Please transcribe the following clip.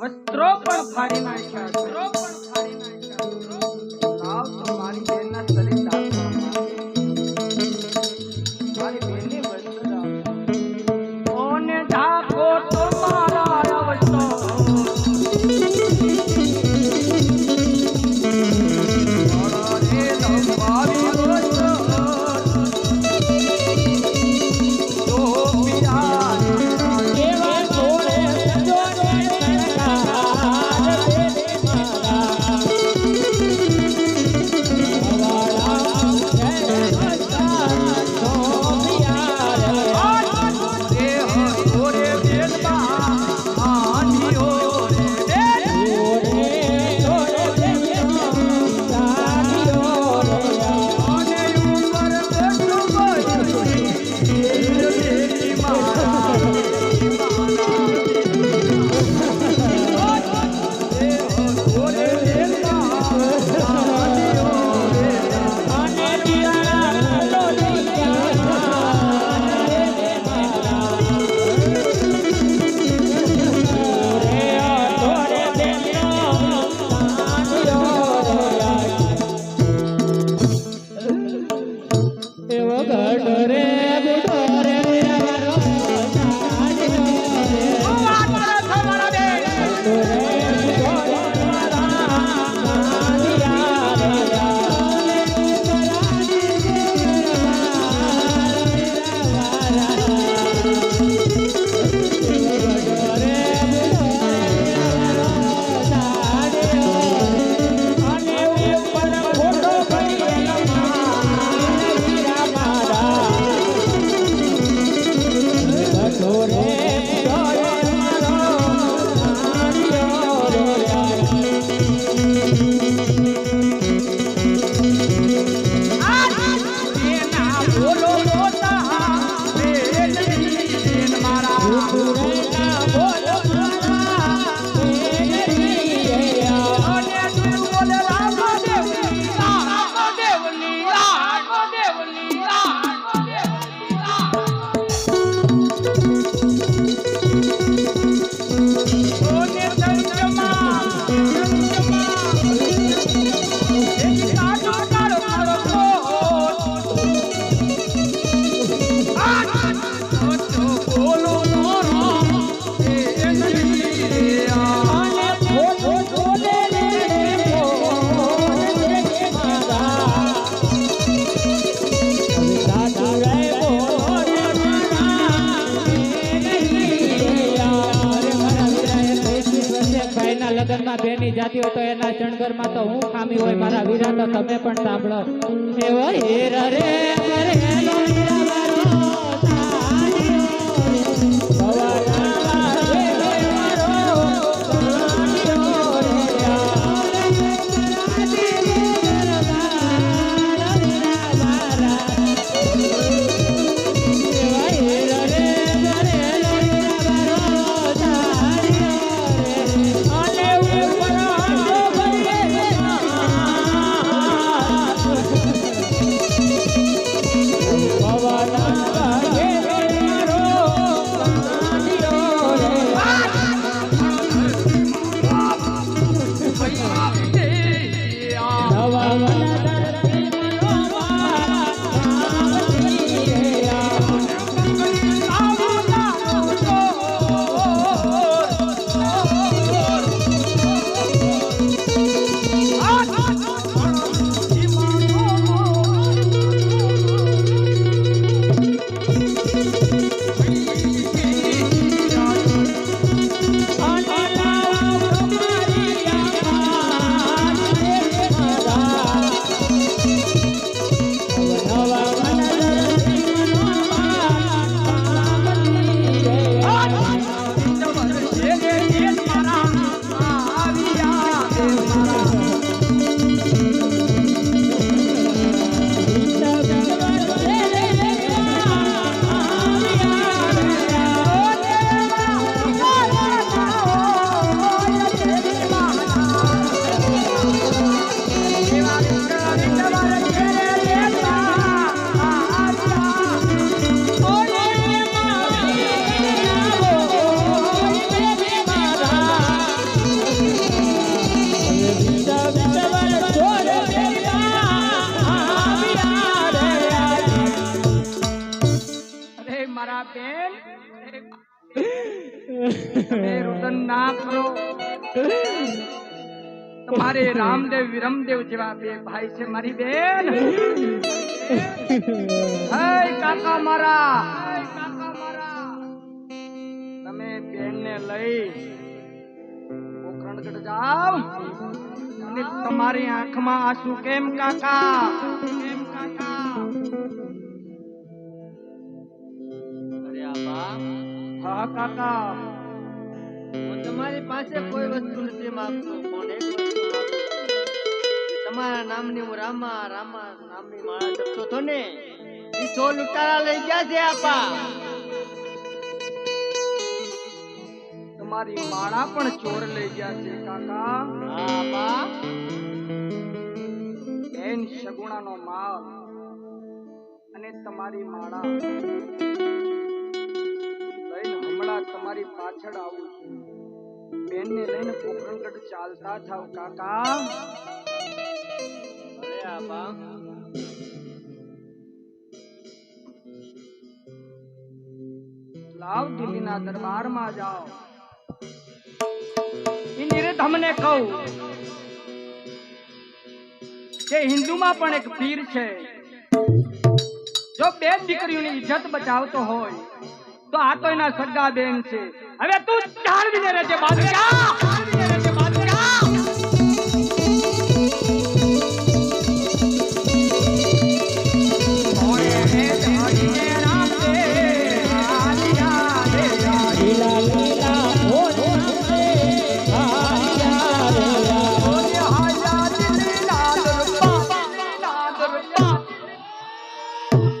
વસ્ત્રો પણ ફાડી નાખ્યા વસ્ત્રો પણ રાખ્યો તો એના ચણગરમાં તો હું ખામી હોય, મારા વીરા તો તમે પણ સાંભળો. એવો હેર રે બેન. રુદન ના કરો. તમારે રામદેવ વિરમદેવ જેવા બે ભાઈ છે મારી બેન. કાકા મારા. તમે બેન ને લઈ પોખરણગઢ જાઓ. અને તમારી આંખમાં આંસુ કેમ કાકા? હા કાકા તમારી પાસે કોઈ વસ્તુ નથી માંગતો. તમારા નામની હું રામા રામા નામની માળા જપતો હતો ને. એ સો લૂંટારા લઈ ગયા છે આપા. તમારી માળા પણ ચોર લઈ ગયા છે, કાકા. હા, બા. બેન સગુણાનો માલ અને તમારી માળા. હમણાં તમારી પાછળ આવું છું. બેનને લઈને પોખરણગઢ ચાલતા થાવ કાકા. અરે આબા લાવ દિલ્હીના દરબારમાં જાઓ. ઇન્દિરે તમને કહું. કે હિન્દુમાં પણ એક પીર છે જો બે દીકરીઓની ઇજ્જત બચાવતો હોય તો આ તો એના સગા બેન છે. હવે તું જાળવીને રહેજે બાદશાહ